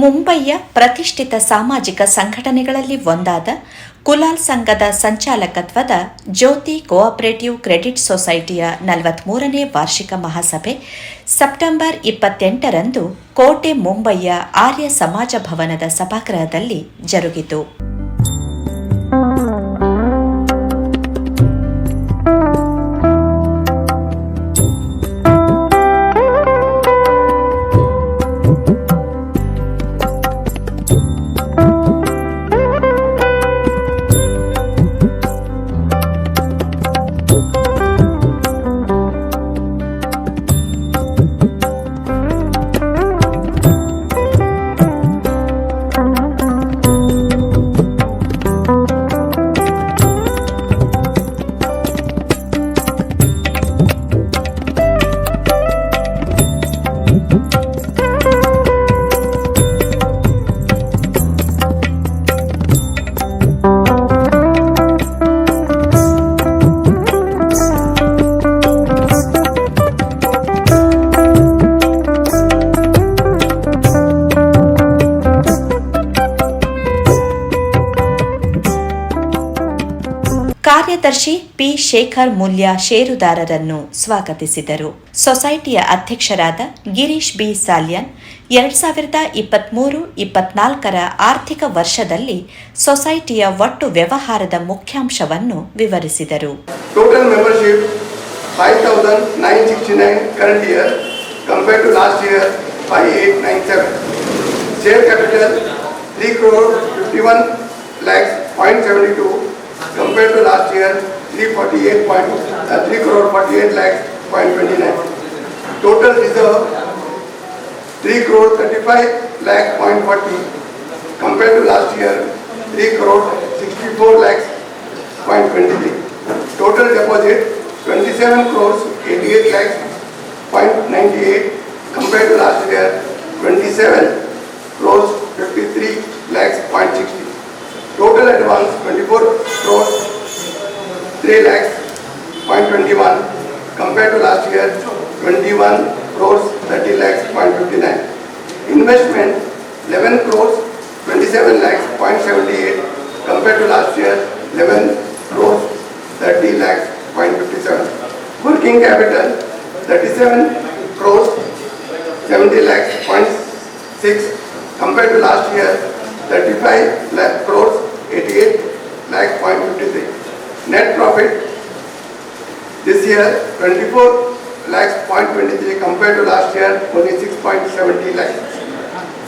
ಮುಂಬಯಿಯ ಪ್ರತಿಷ್ಠಿತ ಸಾಮಾಜಿಕ ಸಂಘಟನೆಗಳಲ್ಲಿ ಒಂದಾದ ಕುಲಾಲ್ ಸಂಘದ ಸಂಚಾಲಕತ್ವದ ಜ್ಯೋತಿ ಕೋಆಪರೇಟಿವ್ ಕ್ರೆಡಿಟ್ ಸೊಸೈಟಿಯ ನಲವತ್ಮೂರನೇ ವಾರ್ಷಿಕ ಮಹಾಸಭೆ ಸೆಪ್ಟೆಂಬರ್ ಇಪ್ಪತ್ತೆಂಟರಂದು ಕೋಟೆ ಮುಂಬೈಯ ಆರ್ಯ ಸಮಾಜ ಭವನದ ಸಭಾಗೃಹದಲ್ಲಿ ಜರುಗಿತು. ಶೇಖರ್ ಮೂಲ್ಯ ಷೇರುದಾರರನ್ನು ಸ್ವಾಗತಿಸಿದರು. ಸೊಸೈಟಿಯ ಅಧ್ಯಕ್ಷರಾದ ಗಿರೀಶ್ ಬಿ. ಸಾಲ್ಯನ್ ಎರಡ್ ಸಾವಿರದ ಇಪ್ಪತ್ಮೂರು ಇಪ್ಪತ್ನಾಲ್ಕರ ಆರ್ಥಿಕ ವರ್ಷದಲ್ಲಿ ಸೊಸೈಟಿಯ ಒಟ್ಟು ವ್ಯವಹಾರದ ಮುಖ್ಯಾಂಶವನ್ನು ವಿವರಿಸಿದರು. Total membership 5,969 current year compared to last year 5,897. Share capital 3 crore 51 lakhs point 72 compared to last year 348 point, uh, 3 crore 48 lakhs point 29. Total reserve 3 crore 35 lakh point 40 compared to last year 3 crore 64 lakhs point 23. Total deposit 27 crores 88 lakhs point 98 compared to last year 27 crores 53 lakhs point 60. Total advance 24 crores 3 lakhs point 21 compared to last year 21 crores 30 lakhs point 59. Investment 11 crores 27 lakhs point 78 compared to last year 11 crores 30 lakhs point 57. Working capital 37 crores 70 lakhs point 6 compared to last year 35 lakh crores 88 lakh point 53. Net profit this year 24 lakhs point 23 compared to last year only 6.70 lakhs.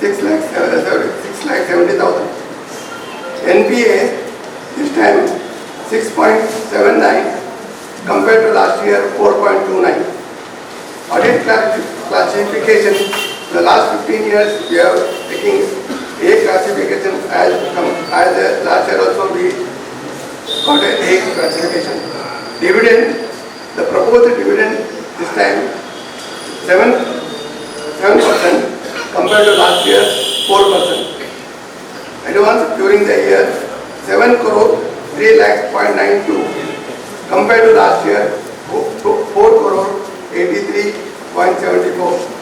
6 lakhs, uh, sorry, 6 lakhs 70,000. NPA this time 6.79 compared to last year 4.29. Audit classi- classification, the last 15 years we are taking A classification as, as last year also we got a classification. Dividend, the proposed dividend this time 7, 7 percent compared to last year 4 percent. Advance during the year 7 crore 3 lakhs point 92 compared to last year 4 crore 83 point 74.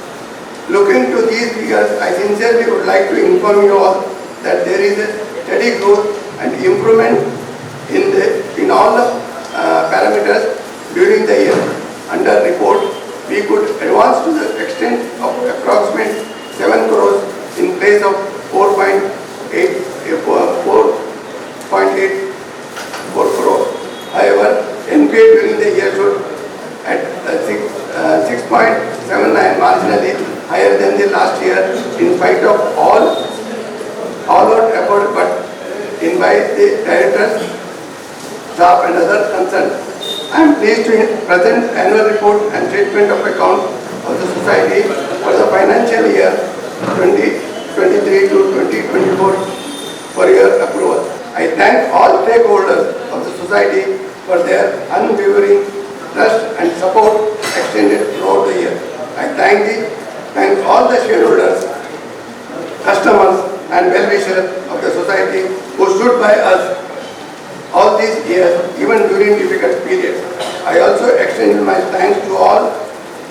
Looking to these figures, I sincerely would like to inform you all that there is a steady growth and improvement in the, in all the uh, parameters during the year. Under report, we could advance to the extent of approximate 7 crores in place of 4.8, uh, 4.8 crore. However, NPA during the year should at uh, six, uh, 6.79 marginally higher than the last year in spite of all, all out effort but invite the directors, staff and other concerned. I am pleased to present annual report and statement of account of the society for the financial year 2023 to 2024 for your approval. I thank all stakeholders of the society for their unwavering trust and support extended throughout the year. I thank the, thank all the shareholders, customers and well-wishers of the society who stood by us all these years, even during difficult periods. I also extend my thanks to all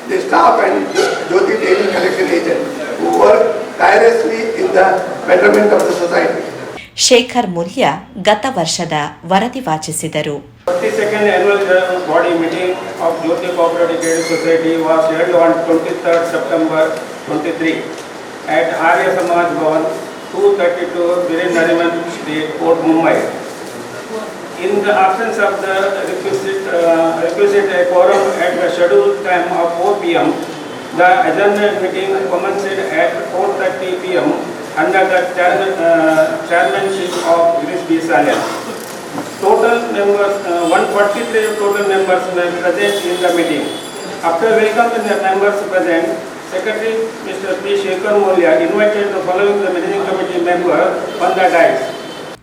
the staff and Jyoti Daily collection agents who work tirelessly in the betterment of the society. Shekhar ಮುಲ್ಯ ಗತ ವರ್ಷದ ವರದಿ ವಾಚಿಸಿದರು 32nd annual general body meeting of Jyoti Cooperative Credit Society was held on 23rd September 23 at Arya Samaj Bhavan, 232 Viren Nariman Street, Port Mumbai. In the absence of the requisite, uh, requisite quorum at the scheduled time of 4 p.m., the adjournment meeting commenced at 4.30 p.m. under the chairman, uh, chairmanship of Girish B. Salian. Total members, uh, 143 total members were present in the meeting. After welcoming the members present, Secretary Mr. P. Shekhar Mulya invited the following the managing committee member on the dais.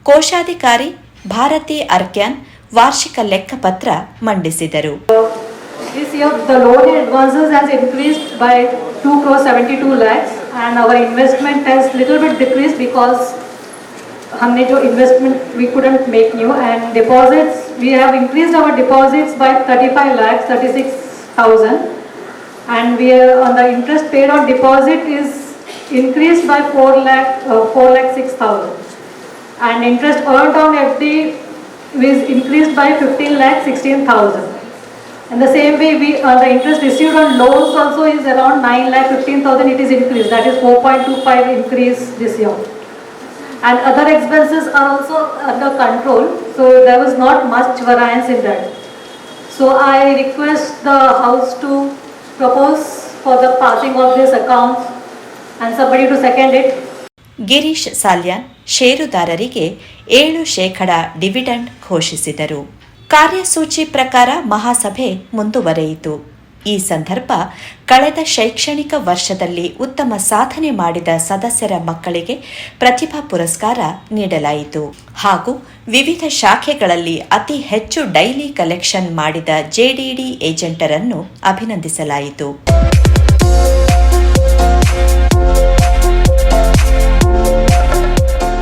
कोषाधिकारी ಭಾರತಿ ಅರ್ಕ್ಯಾನ್ ವಾರ್ಷಿಕ ಲೆಕ್ಕಪತ್ರ ಮಂಡಿಸಿದರು This year, the loan and advances has increased by 2 crore 72 lakhs and our investment has little bit decreased because हमने जो investment we couldn't make new and deposits, we have increased our deposits by 35 lakhs, 36,000 and we are on the interest paid on deposit is increased by 4 lakh, uh, 4 lakh 6,000 and interest earned on FD is increased by 15 lakh 16,000. And the same way, we uh, the interest received on loans also is around 9 lakh 15,000. It is increased. That is 4.25 increase this year. And other expenses are also under control. So there was not much variance in that. So I request the house to propose for the passing of this account and somebody to second it. Girish Salyan ಷೇರುದಾರರಿಗೆ ಏಳು ಶೇಕಡ dividend ಘೋಷಿಸಿದರು. ಕಾರ್ಯಸೂಚಿ ಪ್ರಕಾರ ಮಹಾಸಭೆ ಮುಂದುವರೆಯಿತು. ಈ ಸಂದರ್ಭ ಕಳೆದ ಶೈಕ್ಷಣಿಕ ವರ್ಷದಲ್ಲಿ ಉತ್ತಮ ಸಾಧನೆ ಮಾಡಿದ ಸದಸ್ಯರ ಮಕ್ಕಳಿಗೆ ಪ್ರತಿಭಾ ಪುರಸ್ಕಾರ ನೀಡಲಾಯಿತು. ಹಾಗೂ ವಿವಿಧ ಶಾಖೆಗಳಲ್ಲಿ ಅತಿ ಹೆಚ್ಚು ಡೈಲಿ ಕಲೆಕ್ಷನ್ ಮಾಡಿದ ಜೆಡಿಡಿ ಏಜೆಂಟರನ್ನು ಅಭಿನಂದಿಸಲಾಯಿತು.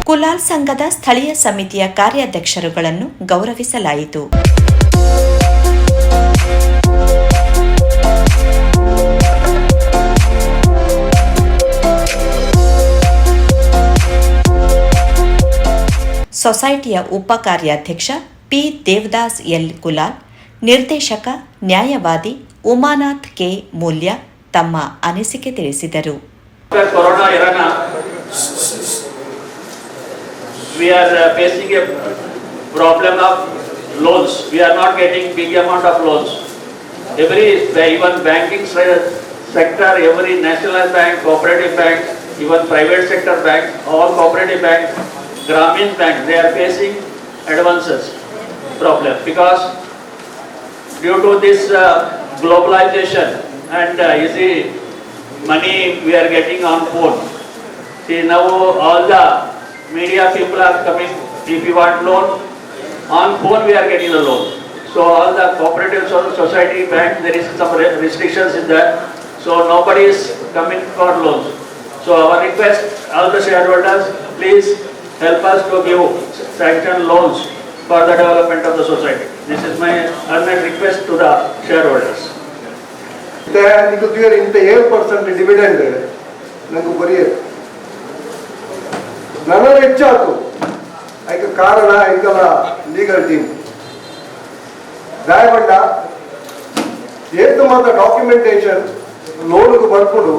ಕುಲಾಲ್ ಸಂಘದ ಸ್ಥಳೀಯ ಸಮಿತಿಯ ಕಾರ್ಯಾಧ್ಯಕ್ಷರುಗಳನ್ನು ಗೌರವಿಸಲಾಯಿತು. ಸೊಸೈಟಿಯ ಉಪ ಕಾರ್ಯಾಧ್ಯಕ್ಷ ಪಿ ದೇವದಾಸ್ ಎಲ್ ಕುಲಾಲ್, ನಿರ್ದೇಶಕ ನ್ಯಾಯವಾದಿ ಉಮಾನಾಥ್ ಕೆ ಮೂಲ್ಯ ತಮ್ಮ ಅನಿಸಿಕೆ ತಿಳಿಸಿದರು. We are uh, facing a problem of loans. We are not getting big amount of loans. Every, even banking sector, every national bank, cooperative bank, even private sector bank, all cooperative bank, Grameen bank, they are facing advances problem because due to this uh, globalization and uh, you see money we are getting on phone. See now all the media people are coming, if you want loan, on phone we are getting the loan. So all the cooperative so- society bank, there is some re- restrictions in that, so nobody is coming for loans. So our request, all the shareholders, please help us to give sanction loans for the development of the society. This is my earnest request to the shareholders. ಮತ್ತೆ ನಿಮಗೆ clear ಇಂಥ ಏಳು percent dividend ನಂಗೆ ಬರೆಯೋದು ನನ್ನ ಹೆಚ್ಚಾತು ಅದಕ್ಕೆ ಕಾರಣ ಇಂಕಲ legal team ದಯಗೊಂಡ ಏತು ಮಾತ್ರ ಡಾಕ್ಯುಮೆಂಟೇಶನ್ ಲೋನ್ಗೆ ಬರ್ಕೊಂಡು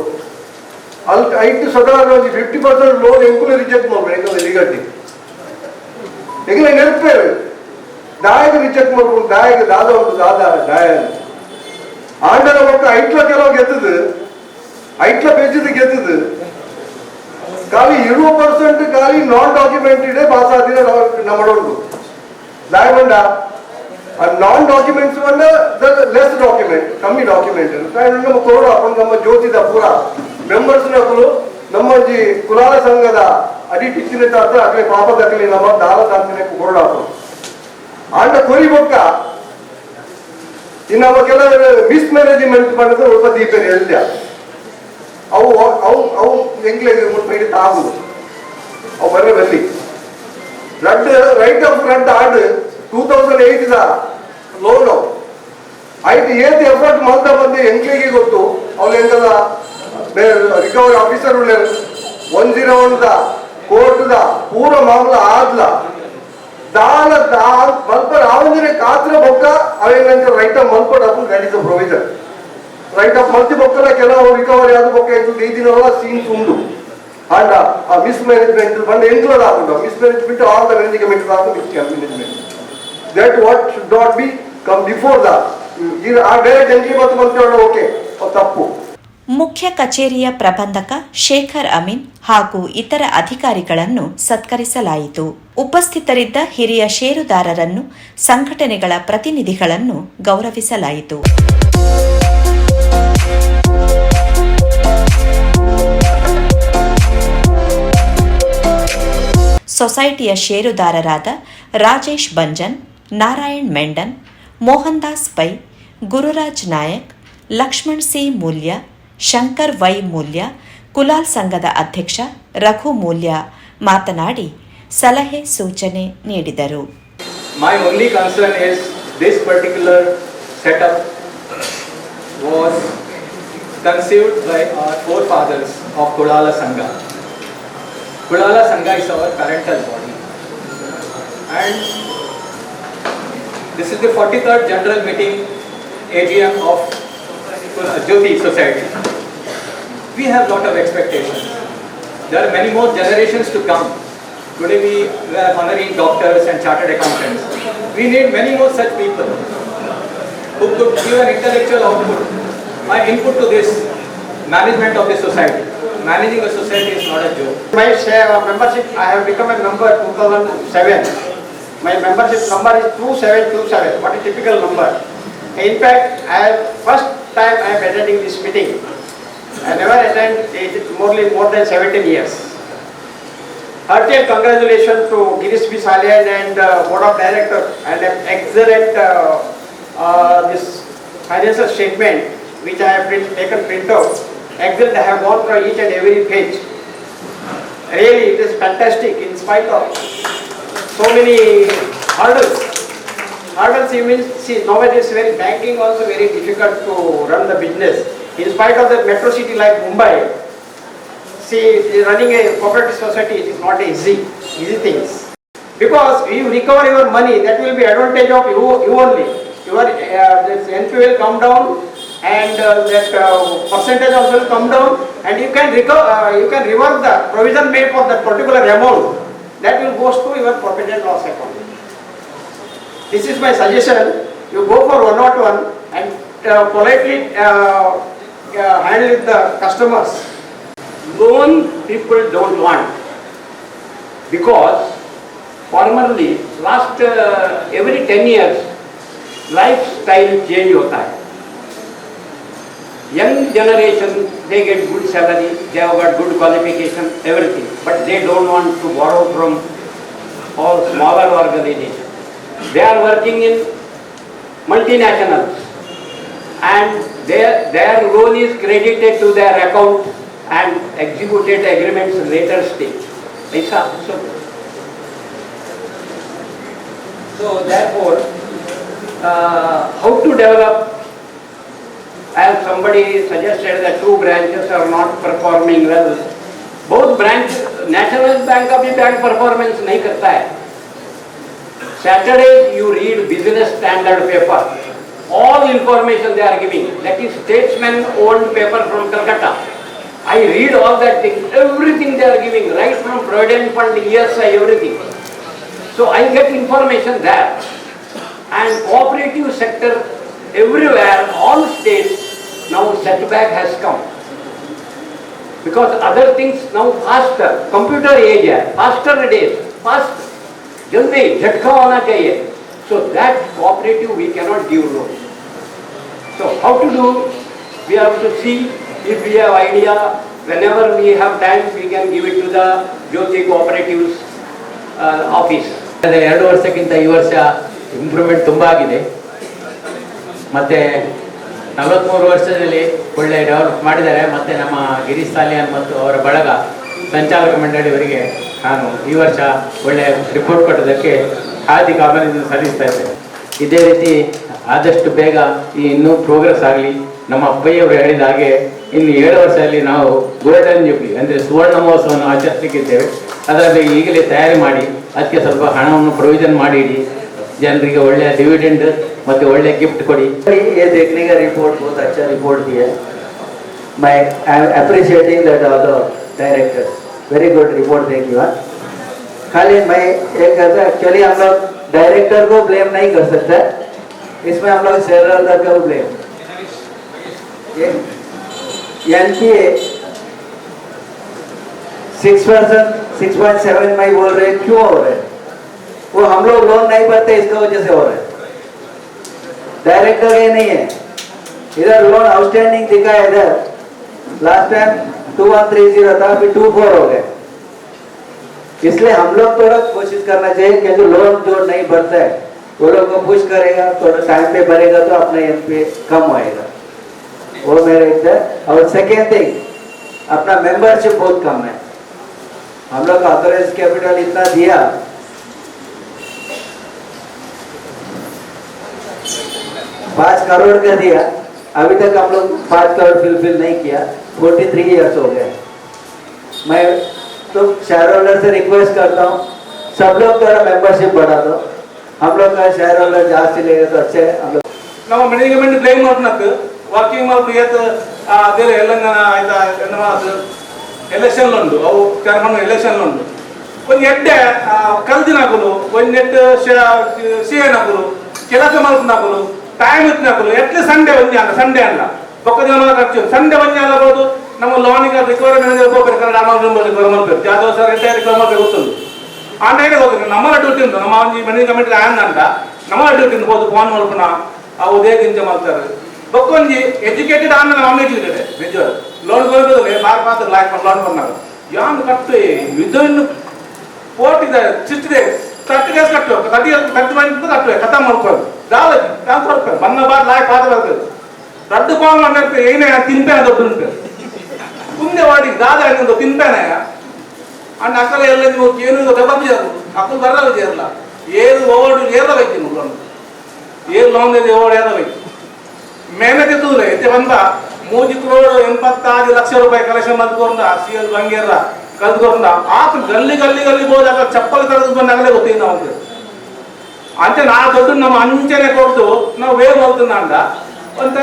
ಅಲ್ಲಿ ಐದು ಸದಾ ಒಂದು ಫಿಫ್ಟಿ ಪರ್ಸೆಂಟ್ ಲೋನ್ ಎಂಕುಲು ರಿಜೆಕ್ಟ್ ಮಾಡ್ಬೇಕು ಎಂಕಲ ಲೀಗಲ್ ಟೀಮ್ ಎಂಕಲ ನೆನಪೇವೆ ದಾಯಗೆ ರಿಜೆಕ್ಟ್ ಮಾಡ್ಕೊಂಡು ದಾಯಗೆ ದಾದ ಒಂದು ದಾದ ದಾಯ ಆಂಡಲ ಒಟ್ಟು ಐಟ್ಲ ಕೆಲವು ಗೆದ್ದದು ಐಟ್ಲ ಪೇಜದ ಗೆದ್ದದು ಖಾಲಿ ಇರುವ ಪರ್ಸೆಂಟ್ ಖಾಲಿ ನಾನ್ ಡಾಕ್ಯುಮೆಂಟೆಡ್ ಪಾಸ್ ಆದಿನ ನಮ್ಮಡೋದು non non documents document less document ಕಮ್ಮಿ ಡಾಕ್ಯುಮೆಂಟ್ ನಮ್ಮ ತೋಡು ಅಪ್ಪ ನಮ್ಮ ಜ್ಯೋತಿದ ಪೂರ. ಮೆಂಬರ್ಸ್ ನಕಲು ನಮ್ಮ ಜಿ ಕುಲಾಲ ಸಂಘದ ಅಡಿ ಟಿಚ್ಚಿನ ತಾತ್ರ ಅಕಲೆ ಪಾಪ ದಕ್ಕಲಿ ನಮ್ಮ ದಾಲ ದಾಂತಿನ ಕೊರಡಾಪ ಆಂಡ ಕೊರಿ ಬೊಕ್ಕ. ಇನ್ನು ಅವ ಕೆಲವು ಮಿಸ್ಮ್ಯಾನೇಜ್ಮೆಂಟ್ ಮಾಡಿದ್ರೆ ಸ್ವಲ್ಪ ದೀಪೇ ಎಲ್ಲ ಅವು ಅವು ಅವು ಎಂಗ್ಲೇಜ್ ಮುಟ್ಟಿ ತಾಗುದು. ಅವು ಬರೇ ಬರ್ಲಿ. ರಡ್ ರೈಟ್ ಆಫ್ ರಡ್ ಆಡ್. ಟೂ ತೌಸಂಡ್ ಏಯ್ಟ್ದ ಲೋನ್ ಆಯ್ತು ಏತ್ ಎಫರ್ಟ್ ಮಾಡ್ತಾ ಬಂದು ಎಂಕ್ಲಿಗೆ ಗೊತ್ತು. ಅವ್ರು ಎಂದಲ್ಲ ರಿಕವರಿ ಆಫೀಸರ್ ಉಳ್ಳೆ ಒನ್ ಜೀರೋ ಒನ್ದ ಕೋರ್ಟ್ದ ಪೂರ ಮಾಮಲ ಆದ್ಲ. ದಾನ ದಾ ಮಲ್ಪ ರಾವಂಜನೆ ಕಾತ್ರ ಬೊಕ್ಕ ಅವೇನಂತ ರೈಟ್ ಆಫ್ ಅಪ್ಪ ಇಸ್ ಪ್ರೊವಿಜನ್ ಆಫ್ ಮಲ್ತಿ ಬೊಕ್ಕಲ ಕೆಲವು ರಿಕವರಿ ಆದ ಬೊಕ್ಕ ಈ ದಿನ ಸೀನ್ಸ್ ಉಂಡು ಅಂಡ್ ಆ ಮಿಸ್ ಮ್ಯಾನೇಜ್ಮೆಂಟ್ ಬಂದು ಎಂಟ್ಲದ ಆಗುಂಡು mismanagement all the management ಆಗ mismanagement that what should not be come before the ಆ ಡೈರೆಕ್ಟ್ ಎಂಟ್ರಿ ಮತ್ತು ಮಂತ್ರಿ ಓಕೆ ತಪ್ಪು. ಮುಖ್ಯ ಕಚೇರಿಯ ಪ್ರಬಂಧಕ ಶೇಖರ್ ಅಮೀನ್ ಹಾಗೂ ಇತರ ಅಧಿಕಾರಿಗಳನ್ನು ಸತ್ಕರಿಸಲಾಯಿತು. ಉಪಸ್ಥಿತರಿದ್ದ ಹಿರಿಯ ಷೇರುದಾರರನ್ನು, ಸಂಘಟನೆಗಳ ಪ್ರತಿನಿಧಿಗಳನ್ನು ಗೌರವಿಸಲಾಯಿತು. ಸೊಸೈಟಿಯ ಷೇರುದಾರರಾದ ರಾಜೇಶ್ ಬಂಜನ್, ನಾರಾಯಣ್ ಮೆಂಡನ್ ಮೋಹನ್ ದಾಸ್ ಪೈ, ಗುರುರಾಜ್ ನಾಯಕ್, ಲಕ್ಷ್ಮಣ್ ಸಿ ಮೂಲ್ಯ, ಶಂಕರ್ ವೈ ಮೂಲ್ಯ, ಕುಲಾಲ್ ಸಂಘದ ಅಧ್ಯಕ್ಷ ರಘು ಮೂಲ್ಯ ಮಾತನಾಡಿ ಸಲಹೆ ಸೂಚನೆ ನೀಡಿದರು was conceived by our forefathers of Sangha. Kulala Sangha is our parental body. And this is the 43rd general meeting AGM of Kula- Jyoti Society. We have lot of expectations. There are many more generations to come. Today we were honoring doctors and chartered accountants. We need many more such people who could give an intellectual output, my input to this management of the society. Managing a society is not a joke. My share of membership, I have become a member 2007. My membership number is 2727, what a typical number. In fact, I have, first time I am attending this meeting. I never attend, it more, more than 17 years. Heartiest congratulations to Girish B. And uh, Board of Directors and an excellent uh, uh, this financial statement which I have print, taken print out. Excellent, I have gone through each and every page. Really, it is fantastic in spite of so many hurdles. Hurdles, you mean, see, nowadays very banking also very difficult to run the business. In spite of the metro city like Mumbai, see, running a cooperative society it is not easy, easy things. Because you recover your money, that will be advantage of you, you only. Your uh, this will come down and uh, that uh, percentage also will come down and you can recover, uh, you can revert the provision made for that particular amount. That will goes to your profit and loss account. This is my suggestion. You go for one not one and uh, politely uh, uh, handle with the customers. loan people don't want because formerly last uh, every 10 years lifestyle change होता है young generation they get good salary they have got good qualification everything but they don't want to borrow from all smaller organizations they are working in multinationals and their their loan is credited to their account and executed agreements later stage. so, so therefore, uh, how to develop? As somebody suggested that two branches are not performing well. Both branch, National Bank of the bank performance नहीं करता है. Saturday you read business standard paper. All information they are giving. That is statesman owned paper from Calcutta. I read all that thing, everything they are giving, right from Provident Fund, ESI, everything. So I get information there. And cooperative sector everywhere, all states, now setback has come. Because other things now faster, computer age है, faster days, fast, जल्दी झटका होना चाहिए. So that cooperative we cannot give loan. So how to do? We have to see if we have idea, whenever we have time, we can give it to the Jyoti Cooperatives uh, office. ಕಳೆದ ಎರಡು ವರ್ಷಕ್ಕಿಂತ ಈ ವರ್ಷ improvement ತುಂಬ ಆಗಿದೆ ಮತ್ತು ನಲವತ್ತ್ಮೂರು ವರ್ಷದಲ್ಲಿ ಒಳ್ಳೆ ಡೆವಲಪ್ ಮಾಡಿದ್ದಾರೆ. ಮತ್ತು ನಮ್ಮ ಗಿರೀಶ್ ಸಾಲಿಯಾನ್ ಮತ್ತು ಅವರ ಬಳಗ ಸಂಚಾಲಕ ಮಂಡಳಿಯವರಿಗೆ ನಾನು ಈ ವರ್ಷ ಒಳ್ಳೆಯ ರಿಪೋರ್ಟ್ ಕೊಟ್ಟದಕ್ಕೆ ಹಾರ್ದಿಕ ಅಭಿನಂದನೆ ಸಲ್ಲಿಸ್ತಾ ಇದ್ದೇನೆ. ಇದೇ ರೀತಿ ಆದಷ್ಟು ಬೇಗ ಈ ಇನ್ನೂ ಪ್ರೋಗ್ರೆಸ್ ಆಗಲಿ. ನಮ್ಮ ಅಪ್ಪಯ್ಯವರು ಹೇಳಿದ ಹಾಗೆ ಇನ್ನು ಏಳು ವರ್ಷದಲ್ಲಿ ನಾವು ಗೋಲ್ಡನ್ ಜೂಬ್ಲಿ ಅಂದರೆ ಸುವರ್ಣ ಮಹೋತ್ಸವವನ್ನು ಆಚರಿಸಲಿಕ್ಕಿದ್ದೇವೆ. ಅದರಲ್ಲಿ ಈಗಲೇ ತಯಾರಿ ಮಾಡಿ, ಅದಕ್ಕೆ ಸ್ವಲ್ಪ ಹಣವನ್ನು ಪ್ರೊವಿಷನ್ ಮಾಡಿ ಜನರಿಗೆ ಒಳ್ಳೆಯ ಡಿವಿಡೆಂಡ್ ಮತ್ತು ಒಳ್ಳೆಯ ಗಿಫ್ಟ್ ಕೊಡಿ ये देखने का रिपोर्ट बहुत अच्छा रिपोर्ट दिया मैं I am appreciating that all the directors very good report देगी हाँ खाली मैं ये कहता एक्चुअली हम लोग डायरेक्टर को ब्लेम नहीं कर सकते इसमें हम लोग शेयर होल्डर का blame N P six percent six point seven में बोल रहे हैं, क्यों हो रहे हैं? वो हम लोग लोन नहीं भरते, इसका वजह से हो रहे हैं। डायरेक्टर ये नहीं है। इधर लोन आउटस्टैंडिंग दिखा है इधर। Last time two one three zero था, अभी टू फोर हो गए। इसलिए हम लोग थोड़ा कोशिश करना चाहिए क्योंकि लोन जो नहीं भरता है वो लोग को पुश करेगा, थोड़ा टाइम पे भरेगा तो अपना एन पे कम होएगा। वो मेरा है और सेकेंड थिंग अपना मेंबरशिप बहुत कम है। हम लोग का ऑथोराइज कैपिटल इतना दिया पाँच करोड़ का दिया अभी तक हम लोग पाँच करोड़ फिलफिल नहीं किया फोर्टी थ्री ईयर्स हो गए मैं तो शेयर होल्डर से रिक्वेस्ट करता हूँ सब लोग थोड़ा मेंबरशिप बढ़ा दो हम लोग का शेयर होल्डर जास्ती लेगा तो अच्छे है हम लोग ನಮ್ಮ ಮ್ಯಾನೇಜ್ಮೆಂಟ್ ಬ್ಲೇಮ್ ಮಾಡ್ನಕ್ ವರ್ಕಿಂಗ್ ಮಾಡ್ಬಿಟ್ಟು ಏತ್ ಅದೇ ತೆಲಂಗಾಣ ಆಯ್ತಾ ಎಂದ ಮಾತು ಎಲೆಕ್ಷನ್ ಉಂಡು ಅವು ಚರ್ಮನ್ ಎಲೆಕ್ಷನ್ ಉಂಡು ಒಂದು ಎಡ್ಡೆ ಕಲ್ದಿನಾಕಲು ಒಂದು ನೆಟ್ ಸಿ ನಾಕಲು ಕೆಲಸ ಮಾಡ್ಕೊಂಡಾಕಲು ಟೈಮ್ ಇತ್ತು ಎಟ್ಲಿ ಸಂಡೇ ಒಂದೇ ಅಲ್ಲ ಸಂಡೇ ಅಲ್ಲ. ಬೊಕ್ಕ ಜನ ಖರ್ಚು ಸಂಡೇ ಒಂದೇ ಅಲ್ಲ ಬೋದು ನಮ್ಮ ಲೋನಿಗೆ ರಿಕವರಿ ಮ್ಯಾನೇಜರ್ ಹೋಗ್ಬೇಕು ರಿಕವರ್ ಮಾಡ್ಬೇಕು. ಯಾವ್ದೋ ಸರ್ ರಿಕವರ್ ಆ ಟೈಮಿಗೆ ಹೋಗ್ಬೇಕು. ನಮ್ಮ ಡ್ಯೂಟಿ ಉಂಟು. ನಮ್ಮ ಒಂಜಿ ಮ್ಯಾನೇಜ್ ಕಮಿಟಿ ಆನ್ ಅಂತ ನಮ್ಮ ಡ್ಯೂಟಿ ಉಂಟು. ಹೋದು ಫೋನ್ ಮಾಡ್ಕೊಣ ಅವು ದೇಗಿಂಚ ಮಾಡ್ತಾರೆ. ಬೊಕ್ಕೊಂಜಿ ಎಜುಕೇಟೆಡ್ ಆನ್ ನಮ್ಮ ಎಜುಕೇಟೆಡ್ ನಿಜ. ಲೋನ್ ಬರೋದಿಲ್ಲ ಮಾರ್ ಮಾತ್ರ ಮಾಡಿ ಲೋನ್ ಬಂದಾಗ ಯಾನ್ ಕಟ್ಟು ಇದು ಇನ್ನು ಕೋರ್ಟ್ ಇದೆ ಚಿಟ್ಟಿದೆ ತರ್ಟಿ ಡೇಸ್ ಕಟ್ಟು ತರ್ಟಿ ಕಟ್ಟು ಮಾಡಿ ಕಟ್ಟುವೆ ಕಥ ಮಾಡ್ಕೊಂಡು ದಾಲಜಿ ಟ್ರಾನ್ಸ್ಫರ್ ಮಾಡ್ತಾರೆ ಬನ್ನ ಬಾರ್ ಲಾಯಕ್ ಆದ ಬರ್ತದೆ ರದ್ದು ಕಾಲ್ ಮಾಡಿರ್ತೆ ಏನೇ ತಿನ್ಪೇನ ದೊಡ್ಡ ಉಂಟು ಮುಂದೆ ವಾಡಿ ದಾದ ಒಂದು ತಿನ್ಪೇನೆ ಅಂಡ್ ಅಕ್ಕಲ ಎಲ್ಲ ನೀವು ಏನು ದಬ್ಬಂಜಾರು ಅಕ್ಕಲು ಬರಲ್ಲ ಜೇರಲ್ಲ ಏರು ಓಡು ಏರಬೇಕು ನೀವು ಲೋನ್ ಏರು ಲೋನ್ ಇದೆ ಓಡ್ ಏರಬೇಕು ಮೇಹನತ್ ಎತ್ತುದ್ರೆ ಎತ್ತೆ ಬಂದ ಮೂಜಿ ಕ್ರೋಡ್ ಎಂಬತ್ತಾರು ಲಕ್ಷ ರೂಪಾಯಿ ಕಲೆಕ್ಷನ್ ಮಾಡ್ಕೊಂಡ ಸಿ ಎಲ್ ಬಂಗೇರ ಕಲ್ತ್ಕೊಂಡ ಆತ ಗಲ್ಲಿ ಗಲ್ಲಿ ಗಲ್ಲಿ ಹೋದಾಗ ಚಪ್ಪಲಿ ತರದು ಬಂದಾಗಲೇ ಗೊತ್ತಿಲ್ಲ ನಾವು ಅಂಚೆ ನಾ ದೊಡ್ಡ ನಮ್ಮ ಅಂಚನೆ ಕೊಟ್ಟು ನಾವು ವೇಗ ಹೋಗ್ತದ ಅಂಡ ಅಂತ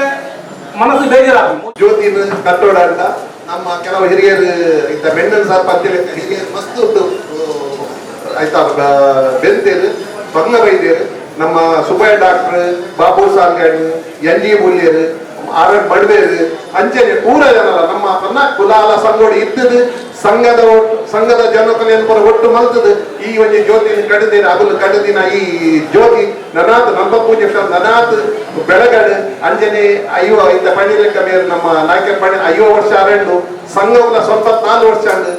ಮನಸ್ಸು ಬೇಜಾರಾಗ್ತದೆ ಜ್ಯೋತಿ ಕಟ್ಟೋಡ ಅಂತ ನಮ್ಮ ಕೆಲವು ಹಿರಿಯರು ಇಂಥ ಬೆಣ್ಣನ ಸಾರ್ ಪಂಚಲಿ ಹಿರಿಯರು ಮಸ್ತ್ ಆಯ್ತಾ ಬೆಂತೇರು ಬಂಗ್ಲ ಬೈದೇರು ನಮ್ಮ Subbaiah doctor Babu Salgan N D ಮೂಲ್ಯರು R N ಮಡ್ಬೇರು ಅಂಚನೆ ಪೂರ ಜನರ ನಮ್ಮ ಕುಲಾಲ ಸಂಗೋಡಿ ಇದ್ದದು ಸಂಘದ ಒಟ್ಟು- ಸಂಘದ ಜನಕಲೆಯನ್ನು ಪರ ಒಟ್ಟು ಮಲ್ತದೆ. ಈ ಒಂದು ಜ್ಯೋತಿನ ಕಡದಿನ ಅದನ್ನು ಕಡದಿನ ಈ ಜ್ಯೋತಿ ನನಾತ್ ನಮ್ಮ ಪೂಜೆ ನನಾತ್ ಬೆಳಗಡೆ ಅಂಜನೆ ಅಯ್ಯೋ ಇಂದ ಪಣಿ ಲೆಕ್ಕ ಮೇಲೆ ನಮ್ಮ ನಾಯಕರ ಪಣಿ ಅಯ್ಯೋ ವರ್ಷ ಅರಣ್ಯ ಸಂಘವನ್ನ ಸ್ವಲ್ಪ ನಾಲ್ಕು ವರ್ಷ ಅಂಡು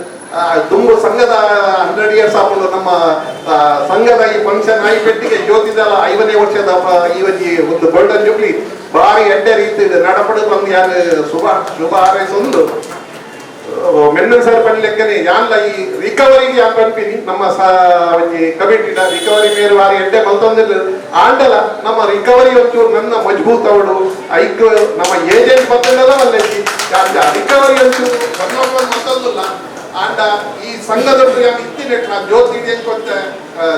ದುಂಬು ಸಂಘದ ಹಂಡ್ರೆಡ್ ಇಯರ್ಸ್ ಆಗಲು ನಮ್ಮ ಸಂಘದ ಈ ಫಂಕ್ಷನ್ ಆಗಿ ಪೆಟ್ಟಿಗೆ ಜ್ಯೋತಿದ ಐವನೇ ವರ್ಷದ ಈ ಒಂದು ಒಂದು ಗೋಲ್ಡನ್ ಜುಬ್ಲಿ ಭಾರಿ ಎಡ್ಡೆ ರೀತಿ ನಡಪಡು ಬಂದು ಯಾರು ಶುಭ ಶುಭ ಹಾರೈಸೊಂದು ಮೆನ್ನನ್ ಸರ್ ಲೆಕ್ಕನೆ ಯಾನ್ಲ ಈ ರಿಕವರಿಗೆ ಯಾನ್ ಪಂಪಿನಿ ನಮ್ಮ ಒಂಜಿ ಕಮಿಟಿನ ರಿಕವರಿ ಮೇರು ವಾರಿ ಎಡ್ಡೆ ಮಲ್ತೊಂದಿಲ್ಲ ಆಂಡಲ, ನಮ್ಮ ರಿಕವರಿ ಒಂಚೂರು ನನ್ನ ಮಜಬೂತ್ ಅವಡು ಐಕ್, ನಮ್ಮ ಏಜೆಂಟ್ ಬರ್ತದಲ್ಲ ಅಲ್ಲಿ ಯಾರ್ಜ? ರಿಕವರಿ ಒಂಚೂರು. ಮತ್ತೊಂದಿಲ್ಲ. ಆಂಡ ಈ ಸಂಘದ ಯಾನ್ ಇತ್ತಿನ ಜ್ಯೋತಿ ಎಂಕೊತ್ತ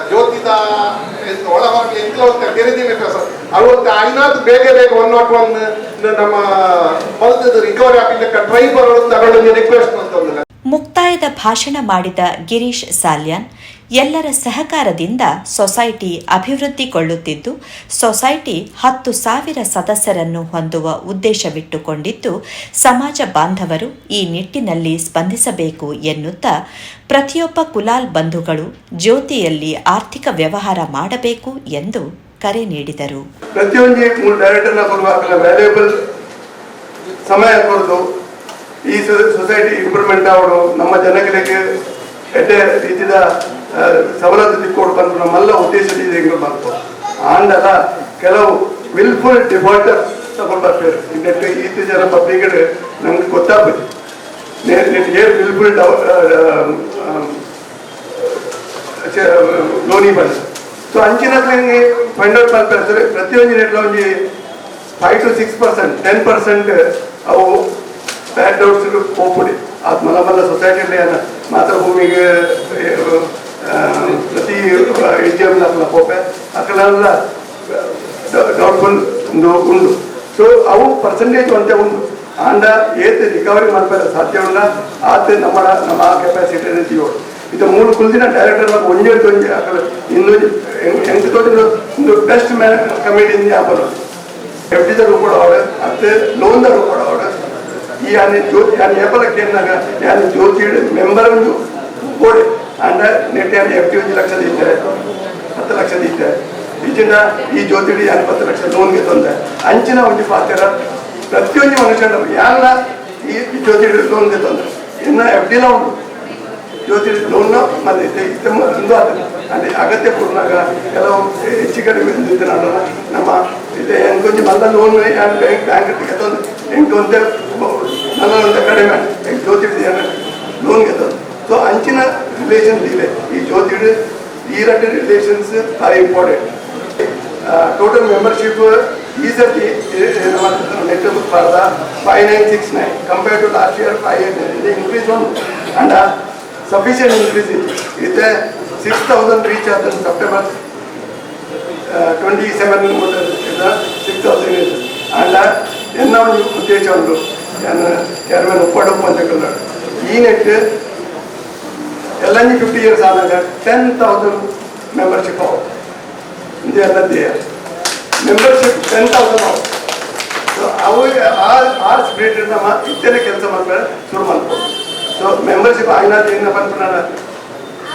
ಜ್ಯೋತಿದ ಒಳವಾಗಿ ಎಂಕ್ಲ ತೆರೆದಿನ ಸರ್. ಅವತ್ತು ಐನಾದ್ರು ಬೇಗ ಬೇಗ ಒನ್ ನಾಟ್ ಒನ್ ನಮ್ಮ ಹೊಲ್ದದ ರಿಕವರಿ ಆಗ್ಲಿಕ್ಕೆ ಡ್ರೈವರ್ ತಗೊಂಡು ರಿಕ್ವೆಸ್ಟ್ ಅಂತ ಮುಕ್ತಾಯದ ಭಾಷಣ ಮಾಡಿದ ಗಿರೀಶ್ ಸಾಲ್ಯಾನ್ ಎಲ್ಲರ ಸಹಕಾರದಿಂದ ಸೊಸೈಟಿ ಅಭಿವೃದ್ಧಿಗೊಳ್ಳುತ್ತಿದ್ದು, ಸೊಸೈಟಿ ಹತ್ತು ಸಾವಿರ ಸದಸ್ಯರನ್ನು ಹೊಂದುವ ಉದ್ದೇಶವಿಟ್ಟುಕೊಂಡಿದ್ದು, ಸಮಾಜ ಬಾಂಧವರು ಈ ನಿಟ್ಟಿನಲ್ಲಿ ಸ್ಪಂದಿಸಬೇಕು ಎನ್ನುತ್ತಾ ಪ್ರತಿಯೊಬ್ಬ ಕುಲಾಲ್ ಬಂಧುಗಳು ಜ್ಯೋತಿಯಲ್ಲಿ ಆರ್ಥಿಕ ವ್ಯವಹಾರ ಮಾಡಬೇಕು ಎಂದು ಕರೆ ನೀಡಿದರು. ಸಮಯ ಈ ಸೊಸೈಟಿ ಇಂಪ್ರೂವ್ಮೆಂಟ್ ಆಗೋದು ನಮ್ಮ ಜನಗಳಿಗೆ ರೀತಿಯ ಸವಲತ್ತು ತಿಕ್ಕೊಡು ಬಂದು ನಮ್ಮೆಲ್ಲ ಉದ್ದೇಶದಿಂದ ಹೆಂಗೆ ಬಂತು. ಆಂಡಲ ಕೆಲವು ವಿಲ್ಫುಲ್ ಡಿಫಾಲ್ಟರ್ ತಗೊಂಡು ಬರ್ತಾರೆ ಇನ್ನೆಟ್ಟು ಈತ ಜನ ಪಬ್ಲಿಕ್ಗೆ ನಮ್ಗೆ ಗೊತ್ತಾಗ್ಬೋದು ಹೇರ್ ವಿಲ್ಫುಲ್ ಲೋನಿ ಬಂದು ಸೊ ಅಂಚಿನಕ್ಕೆ ಫೈಂಡ್ ಔಟ್ ಮಾಡ್ತಾರೆ ಪ್ರತಿಯೊಂದು ನೆಟ್ಲ ಒಂದು five to six percent ten percent ಅವು ಬ್ಯಾಡ್ ಡೌಟ್ಸ್ ಹೋಗ್ಬಿಡಿ ಅದು ಮಲ ಮಲ್ಲ ಸೊಸೈಟಿಯಲ್ಲಿ ಮಾತ್ರ ಭೂಮಿಗೆ ಆ, ಪ್ರತಿ ಎ ನಮ್ಮ ಹೋಪೆ ಅಕ್ಕಲೆಲ್ಲ ಡೌಟ್ಫುಲ್ ಒಂದು ಉಂಡು ಸೊ ಅವು ಪರ್ಸೆಂಟೇಜ್ ಅಂತ ಉಂಟು ಆಂಡ ಏತ್ ರಿಕವರಿ ಮಾಡ್ಬೇಕು ಸಾಧ್ಯ ಉಂಡ ಆತ ನಮ್ಮ ನಮ್ಮ ಕೆಪಾಸಿಟಿ ಜೀವೋ ಇದು ಮೂರು ಕುಲ್ದಿನ ಡೈರೆಕ್ಟರ್ ಒಂಜಿ ಒಂಜಿ ಅಕ್ಕಲ ಇನ್ನು ಎಂಟು ತೋಟ ಒಂದು ಬೆಸ್ಟ್ ಮ್ಯಾನ್ ಕಮಿಟಿಯಿಂದ ಯಾಪರು ಎಫ್ ಡಿ ದಾಗ ಕೂಡ ಅವಡ ಲೋನ್ ದ ಕೂಡ ಅವಡ ಈ ಆನೆ ಜ್ಯೋತಿ ಯಾನಿ ಏಪಲಕ್ಕೆ ಏನಾಗ ಯಾನೆ ಜ್ಯೋತಿ ಮೆಂಬರ್ ಒಂದು ಕೋಡೆ ಅಂಡ ನೆಟ್ ಯಾನಿ ಎಫ್ ಒಂದು ಲಕ್ಷ ಇದ್ದಾರೆ ಹತ್ತು ಲಕ್ಷದ ಇದ್ದೆ ಈಚಿನ ಈ ಜ್ಯೋತಿಡಿ ಹತ್ತು ಲಕ್ಷ ಲೋನ್ಗೆ ತೊಂದರೆ, ಅಂಚಿನ ಒಂದು ಪಾತ್ರ ಪ್ರತಿಯೊಂದು ಮನುಷ್ಯನ ಯಾರನ್ನ ಈ ಜ್ಯೋತಿಡಿ ಲೋನ್ಗೆ ತೊಂದರೆ, ಇನ್ನು ಎಫ್ ಡಿನ ಉಂಟು. ಜ್ಯೋತಿಡಿ ಲೋನ್ ಮತ್ತೆ ಒಂದು ಅಲ್ಲಿ ಅಗತ್ಯ ಪೂರ್ಣಾಗ ಕೆಲವು ಹೆಚ್ಚು ಕಡಿಮೆ ನಾನು ನಮ್ಮ ಇದೆ ಎಂಕೊಂಚ ಬಂದ ಲೋನ್ ಬ್ಯಾಂಕ್ ಬ್ಯಾಂಕ್ ಗೆತ್ತೊಂದು ಎಂಟೊಂದೆ ನನ್ನ ಒಂದು ಕಡಿಮೆ ಜ್ಯೋತಿಡಿ ಲೋನ್ ಗೆತ್ತೊಂದು ಸೊ ಅಂಚಿನ ರಿಲೇಷನ್ಸ್ ಇದೆ ಈ ಜ್ಯೋತಿ ಈ ಎರಡು relations are important total membership ಈ ಸರ್ತಿ ನಮ್ಮ net ಬಾರ್ದ five nine six nine compare to last year five eight nine increase ಒಂದು. ಅಂಡ್ ಸಫಿಷಿಯಂಟ್ ಇನ್ಕ್ರೀಸ್ ಇದೆ. ಸಿಕ್ಸ್ ತೌಸಂಡ್ ರೀಚ್ ಆದ September twenty seven six thousand and ಎನ್ನ ಒಂದು ಉದ್ದೇಶ ಉಂಟು ಯಾರ ಮೇಲೆ ಒಪ್ಪಡಪ್ಪು ಅಂತ ಕಲ್ಲಾಡು ಈ ನೆಟ್ ಎಲ್ಲಂಜಿ ಫಿಫ್ಟಿ ಇಯರ್ಸ್ ಆದಾಗ ಟೆನ್ ತೌಸಂಡ್ ಮೆಂಬರ್ಶಿಪ್ ಇದು. ಎಲ್ಲದ್ದೇ ಮೆಂಬರ್ಶಿಪ್ ಟೆನ್ ತೌಸಂಡ್ ಅವು ಸೊ ಅವು ಆರ್ ಕೆಲಸ ಮಾಡ್ಬೇಡ ಶುರು ಮಾಡ್ಬೋದು. ಸೊ ಮೆಂಬರ್ಶಿಪ್ ಆಗಿನಾದ ಏನಪ್ಪ ನಾನು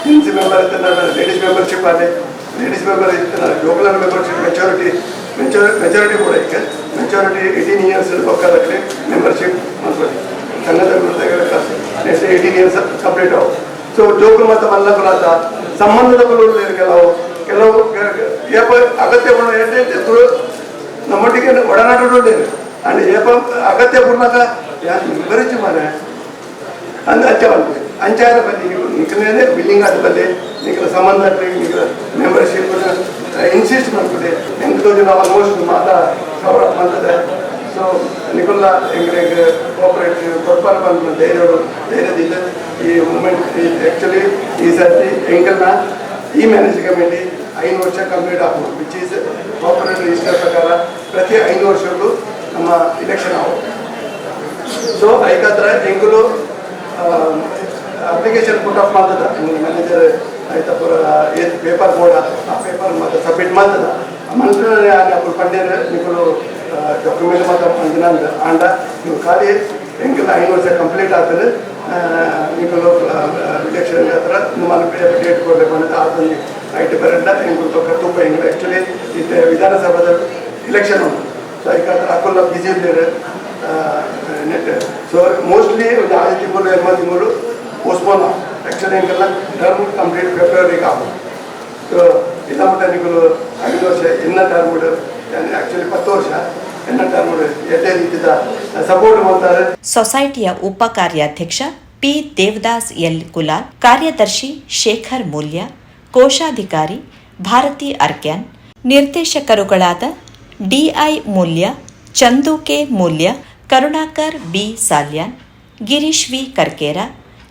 ಹಿಂಸಿ ಮೆಂಬರ್ ಇತ್ತು ನಾನು ಲೇಡೀಸ್ ಮೆಂಬರ್ಶಿಪ್ ಆದೆ ಲೇಡೀಸ್ ಮೆಂಬರ್ ಇತ್ತು ನಾನು ಯೋಗಲನ್ ಮೆಂಬರ್ಶಿಪ್ ಮೆಚುರಿಟಿ ಮೆಚೂರ್ ಮೆಚುರಿಟಿ ಕೂಡ ಈಗ ಮೆಚುರಿಟಿ ಏಯ್ಟೀನ್ ಇಯರ್ಸ್ ಪಕ್ಕದಲ್ಲಿ ಮೆಂಬರ್ಶಿಪ್ ಸಂಘದ ನೆಕ್ಸ್ಟ್ ಏಯ್ಟೀನ್ ಇಯರ್ಸ್ ಕಂಪ್ಲೀಟ್ ಅವು ಸೊ ಜೋಗ ಮತ್ತು ಮಲ್ಲಗುಲಾತ ಸಂಬಂಧದ ಗುರುಗಳು ಕೆಲವು ಕೆಲವು, ಏಪ, ಅಗತ್ಯ ಗುಣ ಎದ್ದು ನಮ್ಮೊಟ್ಟಿಗೆ ಒಡನಾಟೋಡೆ ಅಂಡ್ ಏಪ, ಅಗತ್ಯ ಪೂರ್ಣಕ ಯಾರು ಮನೆ ಅಂದ ಅಂಚವಲ್ಪೆ. ಅಂಚಾರ ಬಲ್ಲಿ ನಿಖಲೇ ಬಿಲ್ಲಿಂಗ್ ಆದ ಬಲ್ಲಿ ನಿಖಲ ಸಂಬಂಧ ನಿಖಲ ಮೆಂಬರ್ಶಿಪ್ ಇನ್ಸಿಸ್ಟ್ ಮಾಡ್ಕೊಡೆ. ಹೆಂಗೆ ತೋಜು ನಾವು ಆಲ್ಮೋಸ್ಟ್ ಮಾತಾ ಅಪ್ ಮಾಡ್ತದೆ ಸೊ ನಿಖಲ್ಲ ಹೆಂಗೆ ಕೋಆಪರೇಟಿವ್ ಕೊಡ್ಬಾರ ಬಂದ ಧೈರ್ಯ ಧೈರ್ಯದಿಂದ ಈ ಮೂಮೆಂಟ್ ಆ್ಯಕ್ಚುಲಿ ಈ ಸರ್ತಿ ಎಂಕಲ್ನ ಈ ಮ್ಯಾನೇಜ್ ಕಮಿಟಿ ಐದು ವರ್ಷ ಕಂಪ್ಲೀಟ್ ಆಗ್ಬೋದು ವಿಚ್ ಈಸ್ ಪಾಪುಲರ್ ರಿಜಿಸ್ಟರ್ ಪ್ರಕಾರ ಪ್ರತಿ ಐದು ವರ್ಷಕ್ಕೂ ನಮ್ಮ ಇಲೆಕ್ಷನ್ ಆಗ್ಬೋದು ಸೊ ಐಕಾತ್ರ ಎಂಕಲು ಅಪ್ಲಿಕೇಶನ್ ಪುಟ್ ಆಫ್ ಮಾಡ್ತದ. ಮ್ಯಾನೇಜರ್ ಆಯ್ತಪ್ಪ ಏನು ಪೇಪರ್ ಬೋರ್ಡ್ ಆ ಪೇಪರ್ ಮತ್ತೆ ಸಬ್ಮಿಟ್ ಮಾಡ್ತದ. ಮಂತ್ರಿ ಅಪ್ಪ ಪಂಡ್ಯರು ನಿಗಳು ಡಾಕ್ಯುಮೆಂಟ್ ಮಾತ್ರ ಅಂದ ಆಂಡ ನೀವು ಖಾಲಿ ಎಂಕಲ್ ಐದು ವರ್ಷ ಕಂಪ್ಲೀಟ್ ಆಗ್ತದೆ. ನಿಕುಲು ಇಲೆಕ್ಷನ್ ಹತ್ರ ನಿಮ್ಮ ಡೇಟ್ ಕೊಡಬೇಕು ಅಂತ ಆತಂದು ಐಟಿ ಬರಂಡ ಎಂಕುಲು ಪಕ್ಕ ತುಂಬ ಎಂಕುಲು ಆ್ಯಕ್ಚುಲಿ ಇದು ವಿಧಾನಸಭಾದ ಇಲೆಕ್ಷನ್ ಉಂಟು. ಸೊ ಐಕಾದ್ರ ಅಕುಲ್ಲ ಬಿಜಿ ಇದ್ದಾರೆ. ನೆಟ್ ಸೊ ಮೋಸ್ಟ್ಲಿ ಒಂದು ಆರು ತಿಂಗಳು ಎರಡು ತಿಂಗಳು ಪೋಸ್ಟ್ಪೋನ್ ಆ್ಯಕ್ಚುಲಿ ಹಿಂಗೆಲ್ಲ ಟರ್ಮ್ ಕಂಪ್ಲೀಟ್ ಫೆಬ್ರವರಿಗೆ ಆಗೋದು ಸೊ ಇಲ್ಲ ಮಟ್ಟ ನೀವು ಐದು ವರ್ಷ ಎನ್ನ ಟರ್ಮ್ ಆ್ಯಕ್ಚುಲಿ ಪತ್ತು ವರ್ಷ. ಸೊಸೈಟಿಯ ಉಪ ಕಾರ್ಯಾಧ್ಯಕ್ಷ ಪಿ ದೇವದಾಸ್ ಎಲ್ ಕುಲಾಲ್, ಕಾರ್ಯದರ್ಶಿ ಶೇಖರ್ ಮೂಲ್ಯ, ಕೋಶಾಧಿಕಾರಿ ಭಾರತಿ ಅರ್ಕ್ಯಾನ್, ನಿರ್ದೇಶಕರುಗಳಾದ DI Moolya, Chandu K Moolya, Karunakar B Salian, Girish V Karkera,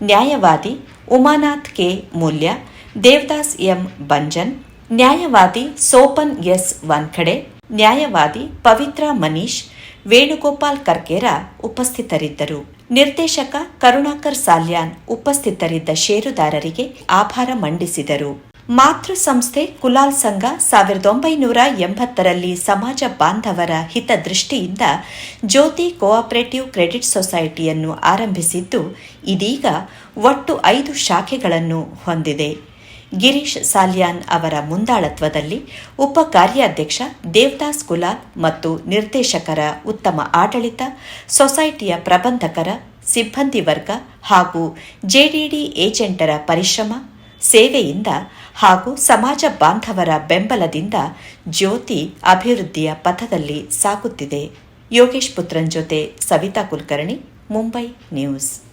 ನ್ಯಾಯವಾದಿ ಉಮಾನಾಥ್ ಕೆ ಮೂಲ್ಯ, ದೇವದಾಸ್ ಎಂ ಬಂಜನ್, ನ್ಯಾಯವಾದಿ ಸೋಪನ್ ಎಸ್ ವಾನ್ಖಡೆ ನ್ಯಾಯವಾದಿ ಪವಿತ್ರ ಮನೀಶ್, ವೇಣುಗೋಪಾಲ್ ಕರ್ಕೇರ ಉಪಸ್ಥಿತರಿದ್ದರು. ನಿರ್ದೇಶಕ ಕರುಣಾಕರ್ ಸಾಲ್ಯಾನ್ ಉಪಸ್ಥಿತರಿದ್ದ ಷೇರುದಾರರಿಗೆ ಆಭಾರ ಮಂಡಿಸಿದರು. ಮಾತೃ ಸಂಸ್ಥೆ ಕುಲಾಲ್ ಸಂಘ ಸಾವಿರದ ಒಂಬೈನೂರ ಎಂಬತ್ತರಲ್ಲಿ ಸಮಾಜ ಬಾಂಧವರ ಹಿತದೃಷ್ಟಿಯಿಂದ ಜ್ಯೋತಿ ಕೋಆಪರೇಟಿವ್ ಕ್ರೆಡಿಟ್ ಸೊಸೈಟಿಯನ್ನು ಆರಂಭಿಸಿದ್ದು, ಇದೀಗ ಒಟ್ಟು ಐದು ಶಾಖೆಗಳನ್ನು ಹೊಂದಿದೆ. ಗಿರೀಶ್ ಸಾಲ್ಯಾನ್ ಅವರ ಮುಂದಾಳತ್ವದಲ್ಲಿ ಉಪ ಕಾರ್ಯಾಧ್ಯಕ್ಷ ದೇವದಾಸ್ ಕುಲಾಲ್ ಮತ್ತು ನಿರ್ದೇಶಕರ ಉತ್ತಮ ಆಡಳಿತ, ಸೊಸೈಟಿಯ ಪ್ರಬಂಧಕರ, ಸಿಬ್ಬಂದಿ ವರ್ಗ ಹಾಗೂ ಜೆಡಿಡಿ ಏಜೆಂಟರ ಪರಿಶ್ರಮ, ಸೇವೆಯಿಂದ ಹಾಗೂ ಸಮಾಜ ಬಾಂಧವರ ಬೆಂಬಲದಿಂದ ಜ್ಯೋತಿ ಅಭಿವೃದ್ಧಿಯ ಪಥದಲ್ಲಿ ಸಾಗುತ್ತಿದೆ. ಯೋಗೇಶ್ ಪುತ್ರನ್ ಜೊತೆ ಸವಿತಾ ಕುಲಕರ್ಣಿ, ಮುಂಬೈ ನ್ಯೂಸ್.